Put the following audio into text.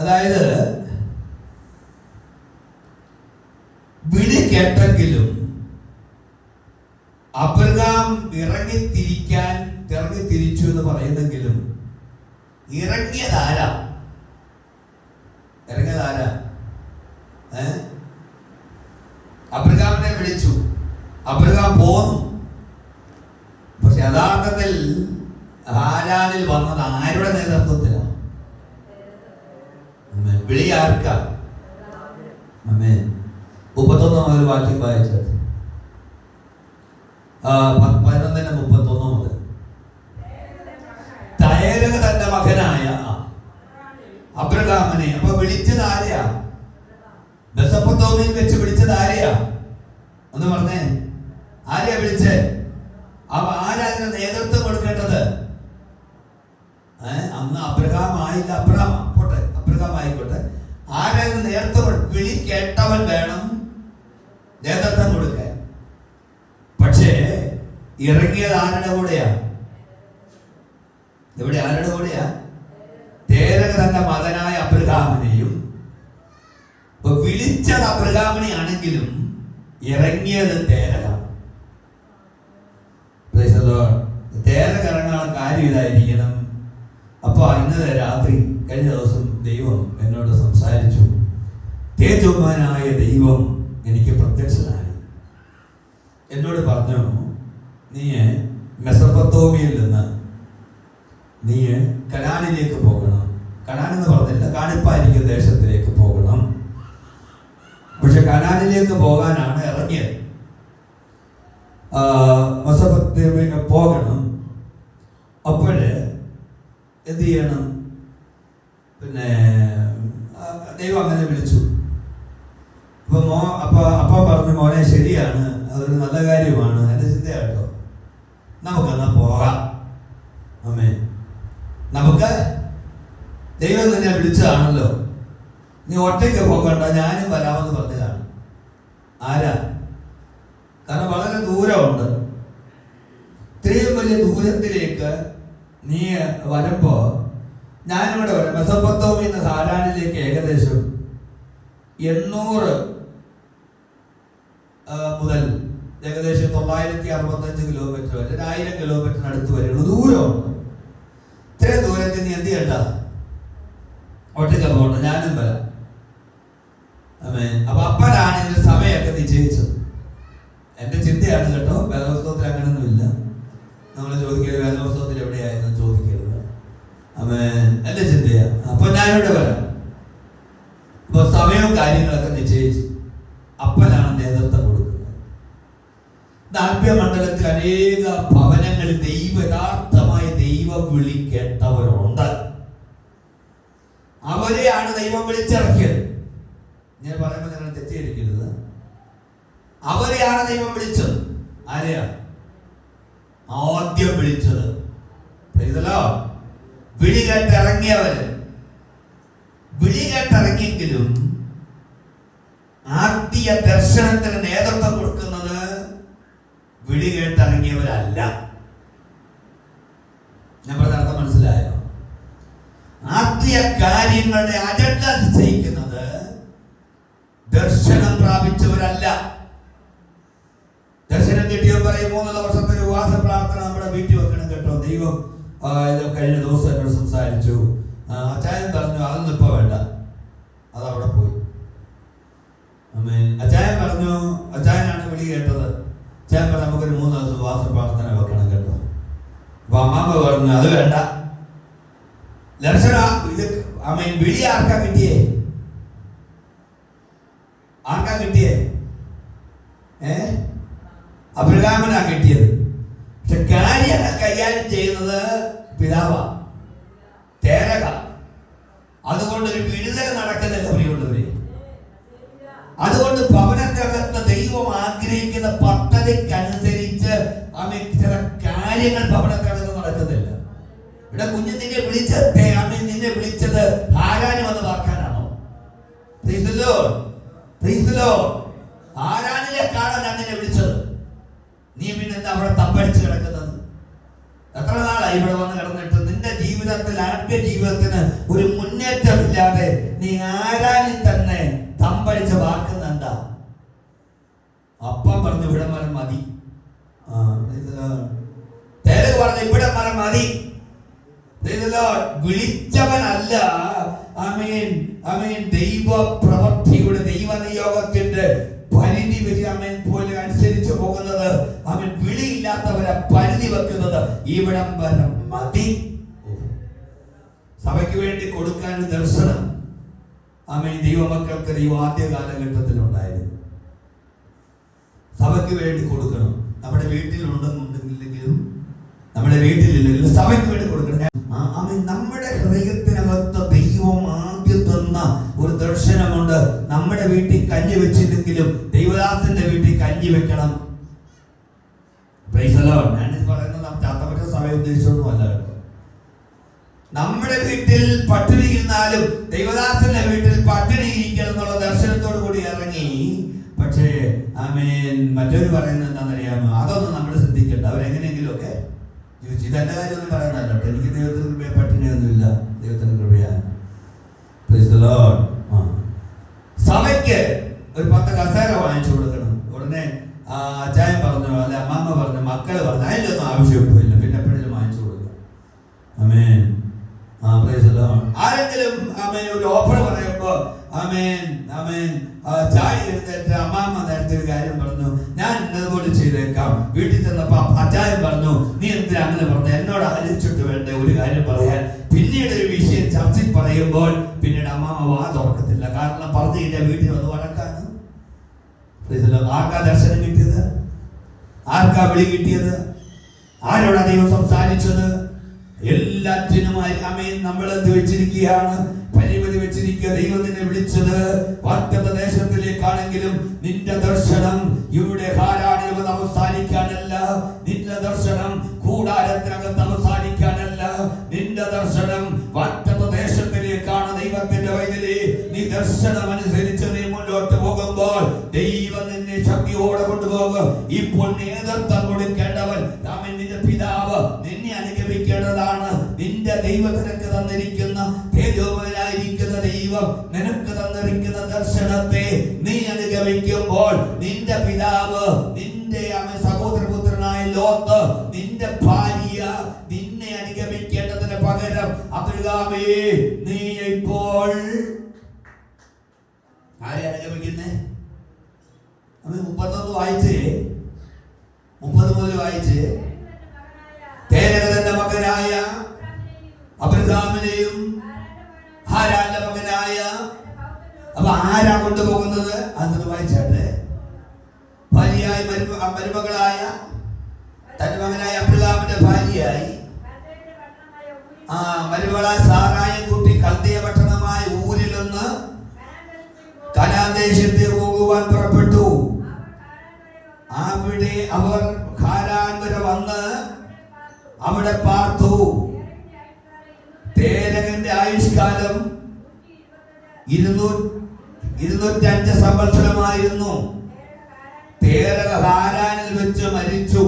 അതായത് വിളി കേട്ടെങ്കിലും അബ്രഹാം ഇറങ്ങി തിരിക്കാൻ ഇറങ്ങി തിരിച്ചു എന്ന് പറയുന്നെങ്കിലും ഇറങ്ങിയതാരാ? ഇറങ്ങിയതാരാ? ഏ? അബ്രഹാമിനെ വിളിച്ചു. അബ്രഹാം പോന്നു പക്ഷെ യഥാർത്ഥത്തിൽ ഹാരാനിൽ വന്നത് ആരുടെ നേതൃത്വത്തിലാണ് ആമേൻ. വിളി ആർക്കാ അമേൻ മുതൽ വാക്യം വായിച്ചത്. പതിനൊന്നിന് മുപ്പത്തൊന്ന് മുതൽ. തയരക തന്റെ മകനായ അബ്രഹാമിനെ. അപ്പൊ വിളിച്ചത് ആരെയാ? ബസപ്പത്തോമിയിൽ വെച്ച് വിളിച്ചത് ആരെയാ? എന്ന് പറഞ്ഞേ. ആരെയാ വിളിച്ചേ? അപ്പൊ ആരാ നേതൃത്വം കൊടുക്കേണ്ടത്? അന്ന് അബ്രഹാം ആയില്ല. അബ്രഹാം പോട്ടെ അബ്രഹാം ആയിക്കോട്ടെ. ആരാ ഇതിന് നേതൃത്വം വിളി കേട്ടവൻ വേണം നേതൃത്വം കൊടുക്കാൻ. പക്ഷേ ഇറങ്ങിയത് ആരുടെ കൂടെയാ? ഇവിടെ ആരുടെ കൂടെയാ? തേരക തന്റെ മകനായ അബ്രഹാമിനെയും വിളിച്ചത് അബ്രഹാമിനെ ആണെങ്കിലും ഇറങ്ങിയത് തേരക. തേരക ഇറങ്ങാനുള്ള കാര്യം ഇതായിരിക്കണം. അപ്പൊ ഇന്നലെ രാത്രി കഴിഞ്ഞ ദിവസം ദൈവം എന്നോട് സംസാരിച്ചു. തേജോമാനായ ദൈവം എനിക്ക് പ്രത്യക്ഷനായി. എന്നോട് പറഞ്ഞു നീ മെസപ്പത്തോമിയിൽ നിന്ന് നീ കനാനിലേക്ക് പോകണം. കനാൻ എന്ന് പറഞ്ഞില്ല കാണിപ്പായിരിക്കുന്ന ദേശത്തിലേക്ക് പോകണം. പക്ഷെ കനാനിലേക്ക് പോകാനാണ് ഇറങ്ങിയത്. മെസപ്പൊത്തേമിയ പോകണം. അപ്പോഴ് എന്ത് ചെയ്യണം പിന്നെ ആ, ദൈവം അങ്ങനെ വിളിച്ചു അപ്പൊ മോ അപ്പൊ അപ്പ പറഞ്ഞു മോനെ ശരിയാണ് അതൊരു നല്ല കാര്യമാണ് എന്റെ ചിന്തയാട്ടോ നമുക്കെന്നാ പോകാം അമ്മേ നമുക്ക് ദൈവം നിന്നെ വിളിച്ചതാണല്ലോ. നീ ഒറ്റയ്ക്ക് പോകണ്ട ഞാനും വരാമെന്ന് പറഞ്ഞതാണ്. ആരാ? കാരണം വളരെ ദൂരമുണ്ട്. ഇത്രയും വലിയ ദൂരത്തിലേക്ക് നീ വരുമ്പോ ഞാനിവിടെ വരാം. മെസപ്പത്തോമി എന്ന ഹാരാനിലേക്ക് ഏകദേശം എണ്ണൂറ് മുതൽ ഏകദേശം തൊള്ളായിരത്തി അറുപത്തഞ്ച് കിലോമീറ്റർ വരെ ഒരു ആയിരം കിലോമീറ്ററിന് അടുത്ത് വരെയുള്ള ദൂരമുണ്ട്. ദൂരത്തിൽ നീ എന്ത് ചെയ്യണ്ട? ഒറ്റയ്ക്ക് പോകണ്ട ഞാനും വരാം. അപ്പൊ അപ്പനാണ് ഇതിന്റെ സമയമൊക്കെ നിശ്ചയിച്ചത് എന്റെ ചിന്തയാണ് കേട്ടോ വേദോത്സവത്തിൽ അങ്ങനെയൊന്നുമില്ല നമ്മൾ ചോദിക്കരുത് വേദോത്സവത്തിൽ എവിടെയായിരുന്നു ചോദിക്കരുത്. ആമേൻ. എന്റെ ചിന്തയാണ് അപ്പൊ ഞാനിവിടെ വരാം. അപ്പൊ സമയവും കാര്യങ്ങളൊക്കെ നിശ്ചയിച്ചു അപ്പനാണ് നേതൃത്വം കൊടുക്കുന്നത്. ദാർഭ്യമണ്ഡലത്തിൽ അനേക ഭവനങ്ങളിൽ ദൈവ യഥാർത്ഥമായ ദൈവം വിളി അവരെയാണ് ദൈവം വിളിച്ചിറക്കിയത്. ഞാൻ പറയുമ്പോൾ നിങ്ങൾ തെറ്റിയിരിക്കരുത് അവരെയാണ് ദൈവം വിളിച്ചത്. ആരെയാ? ആദ്യം വിളിച്ചത്. പ്രീതലോ വിളി കേട്ടിറങ്ങിയവര് വിളി കേട്ടിറങ്ങിയെങ്കിലും ആദ്യ ദർശനത്തിന് നേതൃത്വം കൊടുക്കുന്നത് വിളി കേട്ടിറങ്ങിയവരല്ല ഞാൻ പറഞ്ഞ അർത്ഥം മനസ്സിലായോ ആദ്യ കാര്യങ്ങളുടെ അജണ്ട നിശ്ചയിക്കുന്നത് ദർശനം പ്രാപിച്ചവരല്ല. ദർശനം കിട്ടിയോ പറയും മൂന്ന് ദിവസത്തെ ഒരു ഉപവാസ പ്രാർത്ഥന നമ്മുടെ വീട്ടിൽ വെക്കണം കേട്ടോ. ദൈവം കഴിഞ്ഞ ദിവസം എന്നോട് സംസാരിച്ചു. അച്ചായൻ പറഞ്ഞു അതൊന്നും ഇപ്പൊ വേണ്ട. അതവിടെ പോയി. ആമേൻ. അച്ചായൻ പറഞ്ഞു അച്ചായനാണ് വിളി കേട്ടത്. അച്ചായൻ പറഞ്ഞു നമുക്കൊരു മൂന്ന് ദിവസം ഉപവാസ പ്രാർത്ഥന വെക്കണം കേട്ടോ. അപ്പൊ അമ്മാമ്മ പറഞ്ഞു അത് വേണ്ട. ദർശന അമ്മീൻ വിളി ആർക്കാ കിട്ടിയേ? ആർക്കാ കിട്ടിയേ? ഏ? അബ്രഹാമിനാ കിട്ടിയത്. പക്ഷെ കാര്യം കൈകാര്യം ചെയ്യുന്നത് പിതാവാ. തേരക. അതുകൊണ്ട് ഒരു വിടുതൽ നടക്കുന്നില്ല പ്രിയമുള്ളവരെ അതുകൊണ്ട് ഭവനത്തിനകത്ത് ദൈവം ആഗ്രഹിക്കുന്ന പദ്ധതിക്കനുസരിച്ച് ആമേ ചില കാര്യങ്ങൾ ഭവനത്തിനകത്ത് നടക്കുന്നില്ല. ഇവിടെ കുഞ്ഞു നിന്നെ വിളിച്ചേ അമ്മ നിന്നെ വിളിച്ചത് ആരാനും അത് വാക്കാനാണോ ആരാനിലെ കാണാനാണ് നിന്നെ വിളിച്ചത്? നീ പിന്നെ എന്താ അവിടെ തമ്പടിച്ച് കിടക്കുന്നത്? എത്ര നാളായി ഇവിടെ വന്ന് കിടന്നിട്ട്? നിന്റെ ജീവിതത്തിൽ ആദ്യ ജീവിതത്തിന് ഒരു മുന്നേറ്റമില്ലാതെ നീ ആരാനിൽ തന്നെ തമ്പടിച്ച് വാക്കുന്ന എന്താ? അപ്പ പറഞ്ഞു ഇവിടെ മരം മതി. പറഞ്ഞു ഇവിടെ മരം മതി. വിളിച്ചവനല്ല. അമീൻ അമീൻ ദൈവ പ്രവർത്തിയുടെ ദൈവ നിയോഗത്തിന്റെ പരിധി വരെ അമീൻ പോലെ അനുസരിച്ച് പോകുന്നത്. അവൻ വിളിയില്ലാത്തവരെ പരിധി വെക്കുന്നത് ഇവിടം വരെ മതി. സഭയ്ക്ക് വേണ്ടി കൊടുക്കാൻ ദർശനം അമീൻ ദൈവമക്കൾക്ക് ദൈവം ആദ്യ കാലഘട്ടത്തിലുണ്ടായിരുന്നു. സഭയ്ക്ക് വേണ്ടി കൊടുക്കണം. നമ്മുടെ വീട്ടിലുണ്ടെന്നുണ്ടെങ്കിലും നമ്മുടെ വീട്ടിലില്ലെങ്കിലും സഭയ്ക്ക് വേണ്ടി കൊടുക്കണം. ആമേൻ. നമ്മുടെ ഹൃദയത്തിനകത്ത് ദൈവം ആദ്യം തന്ന ഒരു ദർശനമുണ്ട്. നമ്മുടെ വീട്ടിൽ കഞ്ഞി വെച്ചില്ലെങ്കിലും ദൈവദാസന്റെ വീട്ടിൽ കഞ്ഞി വെക്കണം. ഞാനിത് പറയുന്നത് നാം ചാത്തപ്പറ്റ സഭയെ ഉദ്ദേശിച്ചൊന്നുമല്ല. നമ്മുടെ വീട്ടിൽ പട്ടിണി ഇരുന്നാലും ദൈവദാസന്റെ വീട്ടിൽ പട്ടിണി ഇരിക്കണം എന്നുള്ള ദർശനത്തോടു കൂടി ഇറങ്ങി. പക്ഷേ ആമേൻ. മറ്റൊരു പറയുന്നത് എന്താണെന്നറിയാമോ? അതൊന്നും നമ്മൾ ശ്രദ്ധിക്കണ്ട. അവരെങ്ങനെയെങ്കിലും ഒക്കെ ചോദിച്ചു ഇതെന്റെ കാര്യമൊന്നും പറയുന്നതല്ല. കേട്ടോ എനിക്ക് ദൈവത്തിന് കൃപയെ പട്ടിണിയൊന്നുമില്ല. ദൈവത്തിന് കൃപയാണ്. ആ. സഭയ്ക്ക് ഒരു പത്ത് കസേര വാങ്ങിച്ചു കൊടുക്കണം. ഉടനെ ആ, അച്ചായൻ പറഞ്ഞു അല്ലെ അമ്മാമ്മ പറഞ്ഞു മക്കൾ പറഞ്ഞു അതിന്റെ ഒന്നും ആവശ്യമൊന്നുമില്ല പിന്നെ എപ്പോഴും വാങ്ങിച്ചു കൊടുക്കാം. അമേൻ ആ the ആരെങ്കിലും അമേൻ ഒരു ഓഫർ പറയുമ്പോ അമേൻ അമേൻ ആ, ചായ എഴുന്നേറ്റ് അമ്മാമ്മ നേരത്തെ ഒരു കാര്യം പറഞ്ഞു. ഞാൻ ഇന്നതുപോലെ ചെയ്തേക്കാം. വീട്ടിൽ ചെന്നപ്പോ അച്ചായൻ പറഞ്ഞു നീ എന്തിനാ അങ്ങനെ പറഞ്ഞു? എന്നോട് ആലോചിച്ചിട്ട് വേണ്ട ഒരു കാര്യം പറയാൻ? പിന്നീട് ഒരു വിഷയം ചർച്ചയിൽ പറയുമ്പോൾ പിന്നീട് അമ്മാമ്മ വാ തുറക്കത്തില്ല. കാരണം പറഞ്ഞു കഴിഞ്ഞാൽ വീട്ടിൽ വന്ന് വഴക്കാണ്. ആർക്കാ ദർശനം കിട്ടിയത്? ആർക്കാ വിളി കിട്ടിയത്? ആരോടാ ദൈവം സംസാരിച്ചത്? എല്ലാറ്റിനുമായി അമ്മയും നമ്മൾ വെച്ചിരിക്കുകയാണ്? പരിമിതി ദൈവത്തിനെ വിളിച്ചത് വാഗ്ദത്ത ദേശത്തിലേക്കാണെങ്കിലും നിന്റെ ദർശനം ഇവിടെ വന്ന് അവസാനിക്കാനല്ല. നിന്റെ ദർശനം കൂടാരത്തിനകത്ത് അവസാനിക്കാനല്ല. നിന്റെ ദർശനം വാഗ്ദത്ത ദേശത്തിലേക്കാണ് ദൈവത്തിന്റെ വൈദ്യുതി നീ ദർശനം അനുസരിച്ച് നീ മുന്നോട്ട് പോകുമ്പോൾ ദൈവം നിന്നെ ശക്തിയോടെ കൊണ്ടുപോകും. ഇപ്പോൾ കൊടുക്കേണ്ടവൻ ദൈവം നിനക്ക് തന്നിരിക്കുന്ന ദർശനത്തെ നീ അനുഗമിക്കുമ്പോൾ നിന്റെ പിതാവ് നിന്റെ അവൻ സഹോദരപുത്രനായ ലോത്ത് നിന്റെ ഭാര്യ നിന്നെ അനുഗമിക്കേണ്ടതിന് പകരം അബ്രഹാമേ നീ ഇപ്പോൾ ആരെ അനുഗമിക്കുന്നേ? അത് മുപ്പത്തൊന്ന് വായിച്ചേ? മുപ്പത് മുതൽ വായിച്ചേ? തേരകതന്റെ മകനായ അബ്രഹാമിനെയും ആരാ കൊണ്ടുപോകുന്നത്? അതൊന്ന് വായിച്ചാട്ടെ? ഭാര്യയായി മരുമ മരുമകളായ തന്റെ മകനായ അബ്രഹാമിന്റെ ഭാര്യയായി. ആ മരുമകളായ സാറായും കുട്ടി കൽദിയ പട്ടണമായ ഊരിൽ നിന്ന് കലാദേശത്തിൽ പോകുവാൻ പുറപ്പെട്ടു. അവിടെ അവർ ഖാരാൻ വന്ന് അവിടെ പാർത്തു. തേരകന്റെ ആയുഷ്കാലം ഇരുന്നൂറ്റി ഇരുന്നൂറ്റി അഞ്ച് സംവത്സരമായിരുന്നു. തേരക ഹാരാനിൽ വെച്ച് മരിച്ചു.